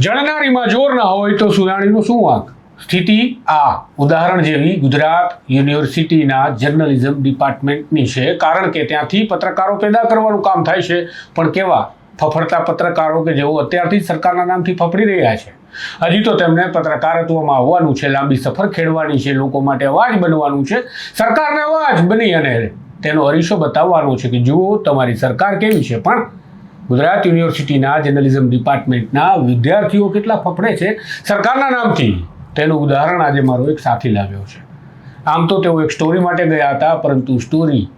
જણનારીમાં જોર ના હોય તો સુનાણીનો શું વાંક? સ્થિતિ આ. ઉદાહરણ જેવી ગુજરાત યુનિવર્સિટીના જર્નલિઝમ ડિપાર્ટમેન્ટની છે. કારણ કે ત્યાંથી પત્રકારો પેદા કરવાનું કામ થાય છે. પણ કેવા? ફફડતા પત્રકારો કે જેઓ અત્યારથી સરકારના નામથી ફફડી રહ્યા છે. હજી તો તેમને પત્રકારત્વમાં આવવાનું છે. લાંબી સફર ખેડવાની છે. લોકો માટે અવાજ બનવાનું છે. સરકારને અવાજ બની અને તેનો અરીસો બતાવવાનો છે કે જુઓ, તમારી સરકાર કેવી છે. પણ ગુજરાત યુનિવર્સિટીના જર્નલિઝમ ડિપાર્ટમેન્ટના વિદ્યાર્થીઓ કેટલા ફફડે છે સરકારના નામથી? તેનું ઉદાહરણ આજે મારો એક સાથી લાવ્યો છે. આમ તો તેઓ એક સ્ટોરી માટે ગયા હતા, પરંતુ સ્ટોરી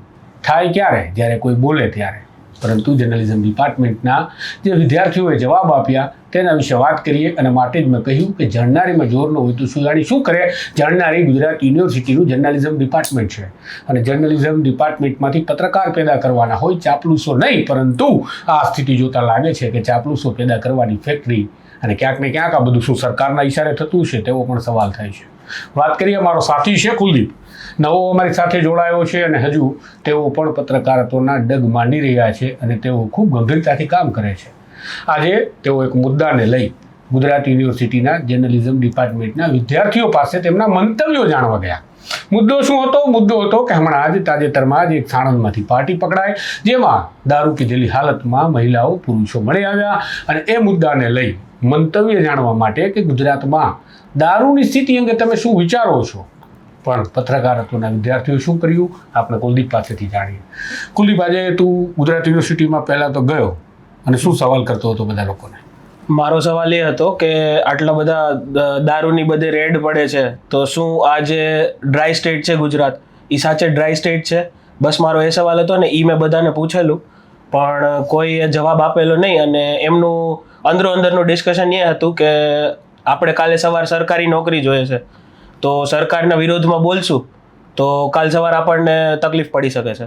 થાય ક્યારે? જ્યારે કોઈ બોલે ત્યારે. પરંતુ જર્નલિઝમ ડિપાર્ટમેન્ટના જે વિદ્યાર્થીઓએ જવાબ આપ્યા તેના વિશે વાત કરીએ અને માટે જ મેં કહ્યું કે જણનારીમાં જોર ન હોય તો સુધારી શું કરે? જણનારી ગુજરાત યુનિવર્સિટીનું જર્નલિઝમ ડિપાર્ટમેન્ટ છે. અને જર્નલિઝમ ડિપાર્ટમેન્ટમાંથી પત્રકાર પેદા કરવાના હોય ચાપલુસો નહીં, પરંતુ આ સ્થિતિ જોતા લાગે છે કે ચાપલુસો પેદા કરવાની ફેક્ટરી અને ક્યાંક ને ક્યાંક આ બધું શું સરકારના ઈશારે થતું છે તેવો પણ સવાલ થાય છે. વાત કરીએ, મારો સાથી છે કુલદીપ. નવો અમારી સાથે જોડાયો છે અને હજુ તેઓ પણ પત્રકારત્વના ડગ માંડી રહ્યા છે અને તેઓ ખૂબ ગંભીરતાથી કામ કરે છે. આજે તેઓ એક મુદ્દાને લઈ ગુજરાત યુનિવર્સિટીના જર્નલિઝમ ડિપાર્ટમેન્ટના વિદ્યાર્થીઓ પાસે તેમના મંતવ્યો જાણવા ગયા. મુદ્દો શું હતો? મુદ્દો હતો કે હમણાં જ તાજેતરમાં જ એક સાણંદમાંથી પાર્ટી પકડાય, જેમાં દારૂ પીધેલી હાલતમાં મહિલાઓ પુરુષો મળી આવ્યા અને એ મુદ્દાને લઈ મંતવ્ય જાણવા માટે કે ગુજરાતમાં દારૂની સ્થિતિ અંગે તમે શું વિચારો છો? પણ પત્રકારત્વના વિદ્યાર્થીઓ શું કર્યું? આપણે કુલદીપ પાસેથી જાણીએ. કુલદીપ, આજે તું ગુજરાત યુનિવર્સિટીમાં પહેલાં તો ગયો અને શું સવાલ કરતો હતો બધા લોકોને? મારો સવાલ એ હતો કે આટલા બધા દારૂની બધે રેડ પડે છે, તો શું આ જે ડ્રાય સ્ટેટ છે ગુજરાત એ સાચે ડ્રાય સ્ટેટ છે? બસ મારો એ સવાલ હતો ને એ મેં બધાને પૂછેલું. પણ કોઈએ જવાબ આપેલો નહીં અને એમનું અંદરો અંદરનું ડિસ્કશન એ હતું કે આપણે કાલે સવાર સરકારી નોકરી જોઈએ છે. તો સરકારના વિરોધમાં બોલશું તો કાલ સવાર આપણને તકલીફ પડી શકે છે.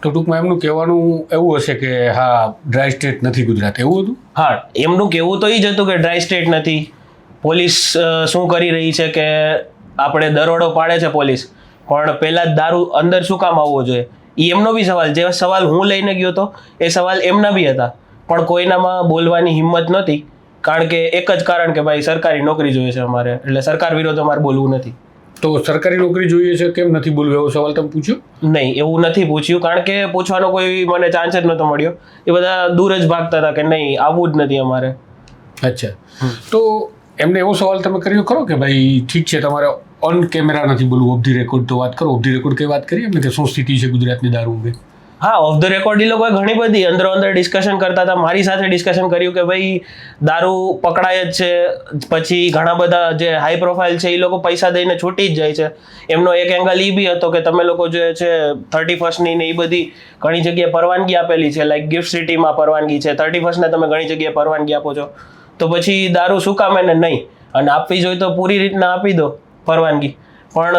તો ટૂંકમાં એમનું કહેવાનું એવું હશે કે હા ડ્રાય સ્ટેટ નથી ગુજરાત એવું હતું? હા એમનું કહેવું તો એ જ હતું કે ડ્રાય સ્ટેટ નથી. પોલીસ શું કરી રહી છે કે આપણે દરોડો પાડે છે પોલીસ પણ પહેલાં જ દારૂ અંદર શું કામ આવવો જોઈએ? એ એમનો બી સવાલ જે સવાલ હું લઈને ગયો હતો એ સવાલ એમના બી હતા. પણ કોઈનામાં બોલવાની હિંમત નહોતી. કારણ કે એક જ કારણ કે ભાઈ સરકારી નોકરી જોઈએ છે અમારે. એટલે સરકાર વિરોધ અમારે બોલવું નથી. તો સરકારી નોકરી જોઈએ છે કેમ નથી બોલવું? એવો સવાલ તમે પૂછ્યો? નહીં એવું નથી પૂછ્યું. કારણ કે પૂછવાનો કોઈ મને ચાન્સ જ નહોતો મળ્યો. એ બધા દૂર જ ભાગતા હતા કે નહીં આવવું જ નથી અમારે. અચ્છા. તો એમને એવો સવાલ તમે કર્યો ખરો કે ભાઈ ઠીક છે તમારે ઓન કેમેરા નથી બોલવું ઓફ ધી રેકોર્ડ તો વાત કરો. ઓફ ધી રેકોર્ડ કઈ વાત કરીએ એમને કે શું સ્થિતિ છે ગુજરાતની દારૂ અંગે હા ઓફ ધ રેકોર્ડ એ લોકોએ ઘણી બધી અંદરો અંદર ડિસ્કશન કરતા હતા. મારી સાથે ડિસ્કશન કર્યું કે ભાઈ, દારૂ પકડાય જ છે, પછી ઘણા બધા જે હાઈ પ્રોફાઇલ છે એ લોકો પૈસા દઈને છૂટી જ જાય છે. એમનો એક એંગલ એ બી હતો કે તમે લોકો જે છે થર્ટી ફર્સ્ટની ને એ બધી ઘણી જગ્યાએ પરવાનગી આપેલી છે. લાઈક ગિફ્ટ સિટીમાં પરવાનગી છે. થર્ટી ફર્સ્ટને તમે ઘણી જગ્યાએ પરવાનગી આપો છો. તો પછી દારૂ શું કામ એને? નહીં. અને આપવી જોઈએ તો પૂરી રીતના આપી દો પરવાનગી. પણ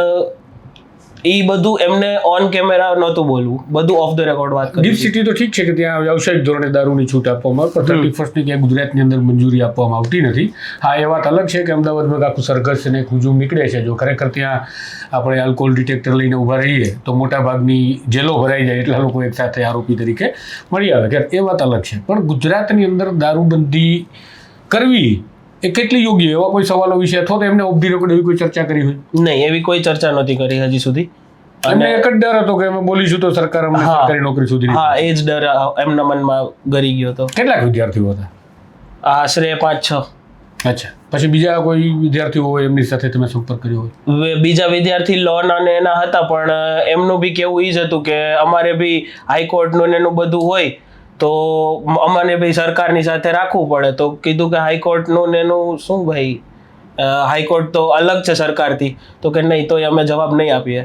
એ બધું એમને ઓન કેમેરા નહોતું બોલવું. બધું ઓફ ધ રેકોર્ડ વાત કરી ગિફ્ટ સિટી તો ઠીક છે કે ત્યાં વ્યવસાયિક ધોરણે દારૂની છૂટ આપવામાં આવે પણ થર્ટી ફર્સ્ટની ક્યાંય ગુજરાતની અંદર મંજૂરી આપવામાં આવતી નથી. હા એ વાત અલગ છે કે અમદાવાદમાં આખું સરઘસ અને હુજુમ નીકળે છે. જો ખરેખર ત્યાં આપણે આલ્કોહોલ ડિટેક્ટર લઈને ઊભા રહીએ તો મોટાભાગની જેલો ભરાઈ જાય એટલા લોકો એક સાથે આરોપી તરીકે મળી આવે. ત્યારે એ વાત અલગ છે. પણ ગુજરાતની અંદર દારૂબંધી કરવી એ કેટલી યોગ્ય એવા કોઈ સવાલો વિશે અથવા તો એમને ઓફ ધી રેકોર્ડ એવી કોઈ ચર્ચા કરી હોય? નહીં એવી કોઈ ચર્ચા નથી કરી હજી સુધી. અને એક જ ડર હતો કે અમે બોલીશું તો સરકાર અમને. સરકારી નોકરી સુધી હા એ જ ડર એમના મનમાં ગરી ગયો હતો. કેટલાક વિદ્યાર્થીઓ હતા? આશરે પાંચ છ. અચ્છા. પછી બીજા કોઈ વિદ્યાર્થીઓ હોય એમની સાથે તમે સંપર્ક કર્યો હોય? બીજા વિદ્યાર્થી લોન અને એના હતા પણ એમનું બી કેવું એ જ હતું કે અમારે બી હાઈકોર્ટનું ને એનું બધું હોય તો અમને ભાઈ સરકારની સાથે રાખવું પડે. તો કીધું કે હાઈકોર્ટનું ને એનું શું ભાઈ? હાઈકોર્ટ તો અલગ છે સરકારથી. તો કે નહીં, તોય અમે જવાબ નહીં આપીએ.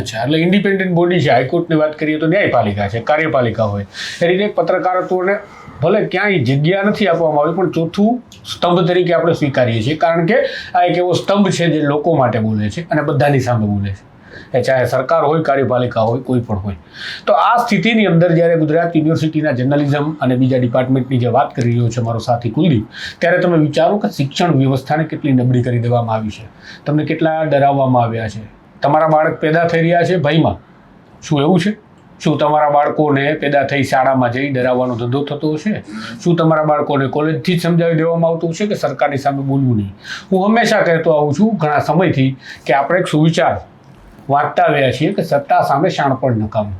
અચ્છા, એટલે ઇન્ડિપેન્ડન્ટ બોડી છે. હાઈકોર્ટની વાત કરીએ તો ન્યાયપાલિકા છે, કાર્યપાલિકા હોય. એ રીતે પત્રકારત્વને ભલે ક્યાંય જગ્યા નથી આપવામાં આવી, પણ ચોથું સ્તંભ તરીકે આપણે સ્વીકારીએ છીએ. કારણ કે આ એક એવો સ્તંભ છે જે લોકો માટે બોલે છે અને બધાની સામે બોલે છે. એ ચાહે સરકાર હોય, કાર્યપાલિકા હોય, કોઈ પણ હોય. તો આ સ્થિતિની અંદર જ્યારે ગુજરાત યુનિવર્સિટીના જર્નલિઝમ અને બીજા ડિપાર્ટમેન્ટની જે વાત કરી રહ્યો છે મારો સાથી કુલદીપ, ત્યારે તમે વિચારો કે શિક્ષણ વ્યવસ્થાને કેટલી નબળી કરી દેવામાં આવી છે. તમને કેટલા ડરાવવામાં આવ્યા છે? તમારા બાળક પેદા થઈ રહ્યા છે ભયમાં? શું એવું છે? શું તમારા બાળકોને પેદા થઈ શાળામાં જઈ ડરાવવાનો ધંધો થતો હશે? શું તમારા બાળકોને કોલેજથી જ સમજાવી દેવામાં આવતું હશે કે સરકારની સામે બોલવું નહીં? હું હંમેશા કહેતો આવું છું, ઘણા સમયથી, કે આપણે એક સુવિચાર વાંચતા આવ્યા છીએ કે સત્તા સામે શાણપણ નકામું.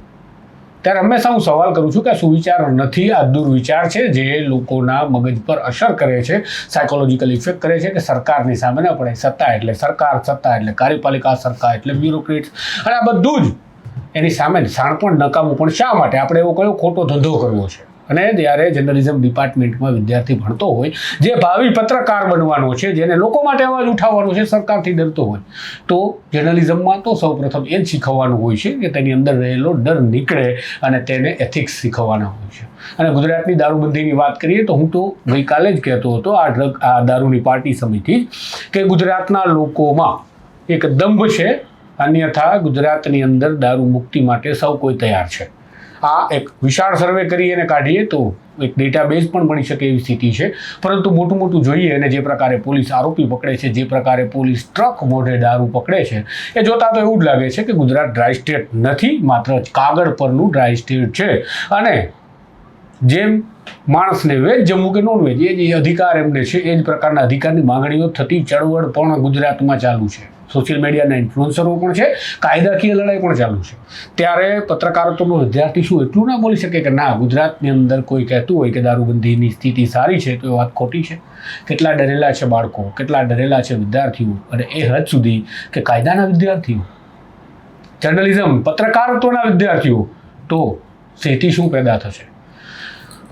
ત્યારે હંમેશા હું સવાલ કરું છું કે આ સુવિચાર નથી, આ દુર્વિચાર છે જે લોકોના મગજ પર અસર કરે છે સાયકોલોજીકલ ઇફેક્ટ કરે છે કે સરકારની સામે ન પડે. સત્તા એટલે સરકાર, સત્તા એટલે કાર્યપાલિકા, સરકાર એટલે બ્યુરોક્રેટ્સ અને આ બધું જ એની સામે શાણપણ નકામું. પણ શા માટે? આપણે એવો કયો ખોટો ધંધો કરવો છે? અને જ્યારે જર્નલિઝમ ડિપાર્ટમેન્ટમાં વિદ્યાર્થી ભણતો હોય, જે ભાવિ પત્રકાર બનવાનો છે, જેને લોકો માટે અવાજ ઉઠાવવાનો છે, સરકારથી ડરતો હોય, તો જર્નલિઝમમાં તો સૌપ્રથમ એ જ શીખવવાનું હોય છે કે તેની અંદર રહેલો ડર નીકળે અને તેને એથિક્સ શીખવવાના હોય છે. અને ગુજરાતની દારૂબંધીની વાત કરીએ તો હું તો ગઈકાલે જ કહેતો હતો, આ ડ્રગ આ દારૂની પાર્ટી સમિતિ કે ગુજરાતના લોકોમાં એક દંભ છે, અન્યથા ગુજરાતની અંદર દારૂ મુક્તિ માટે સૌ કોઈ તૈયાર છે. આ એક વિશાળ સર્વે કરી અને કાઢીએ તો એક ડેટાબેઝ પણ બની શકે એવી સ્થિતિ છે. પરંતુ મોટું મોટું જોઈએ અને જે પ્રકારે પોલીસ આરોપી પકડે છે, જે પ્રકારે પોલીસ ટ્રક મોઢે દારૂ પકડે છે, એ જોતા તો એવું જ લાગે છે કે ગુજરાત ડ્રાય સ્ટેટ નથી, માત્ર કાગળ પરનું ડ્રાય સ્ટેટ છે. અને જેમ માણસને વેજ જમવું કે નોન વેજ એ જે અધિકાર એમને છે, એ જ પ્રકારના અધિકારની માંગણીઓ થતી ચળવળ પણ ગુજરાતમાં ચાલુ છે. સોશિયલ મીડિયાના ઇન્ફ્લુઅન્સરો પણ છે, કાયદાકીય લડાઈ પણ ચાલુ છે. ત્યારે પત્રકારત્વનો વિદ્યાર્થી શું એટલું ના બોલી શકે કે ના, ગુજરાતની અંદર કોઈ કહેતું હોય કે દારૂબંધીની સ્થિતિ સારી છે, તો એ વાત ખોટી છે? કેટલા ડરેલા છે બાળકો, કેટલા ડરેલા છે વિદ્યાર્થીઓ, અને એ હદ સુધી કે કાયદાના વિદ્યાર્થીઓ. જર્નલિઝમ, પત્રકારત્વના વિદ્યાર્થીઓ, તો સ્થિતિ શું પેદા થશે?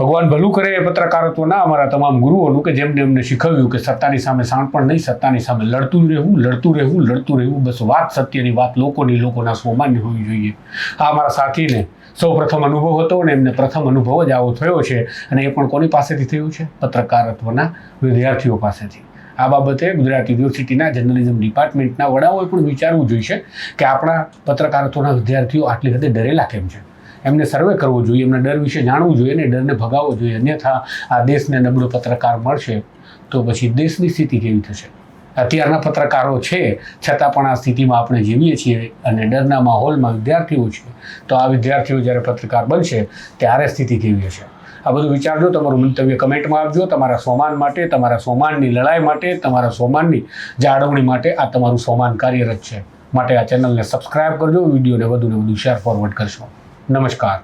ભગવાન ભલું કરે એ પત્રકારત્વના અમારા તમામ ગુરુઓનું કે જેમને અમને શીખવ્યું કે સત્તાની સામે શાણપણ નહીં, સત્તાની સામે લડતું રહેવું લડતું રહેવું લડતું રહેવું, બસ વાત સત્યની વાત લોકોની લોકોના સ્વમાન્ય હોવી જોઈએ. આ અમારા સાથીને સૌ પ્રથમ અનુભવ હતો અને એમને પ્રથમ અનુભવ જ આવો થયો છે અને એ પણ કોની પાસેથી થયું છે? પત્રકારત્વના વિદ્યાર્થીઓ પાસેથી. આ બાબતે ગુજરાત યુનિવર્સિટીના જર્નલિઝમ ડિપાર્ટમેન્ટના વડાઓએ પણ વિચારવું જોઈશે કે આપણા પત્રકારત્વના વિદ્યાર્થીઓ આટલી હદે ડરેલા કેમ છે? એમને સર્વે કરવો જોઈએ, એમના ડર વિશે જાણવું જોઈએ અને ડરને ભગાવવો જોઈએ. અન્યથા આ દેશને નબળો પત્રકાર મળશે તો પછી દેશની સ્થિતિ કેવી થશે? અત્યારના પત્રકારો છે, છતાં પણ આ સ્થિતિમાં આપણે જીવીએ છીએ અને ડરના માહોલમાં વિદ્યાર્થીઓ છે, તો આ વિદ્યાર્થીઓ જ્યારે પત્રકાર બનશે, ત્યારે સ્થિતિ કેવી હશે? આ બધું વિચારજો, તમારું મંતવ્ય કમેન્ટમાં આપજો. તમારા સોમાન માટે, તમારા સોમાનની લડાઈ માટે, તમારા સોમાનની જાળવણી માટે આ તમારું સોમાન કાર્યરત છે. માટે આ ચેનલને સબસ્ક્રાઇબ કરજો, વિડીયોને વધુને વધુ શેર ફોરવર્ડ કરશો. નમસ્કાર.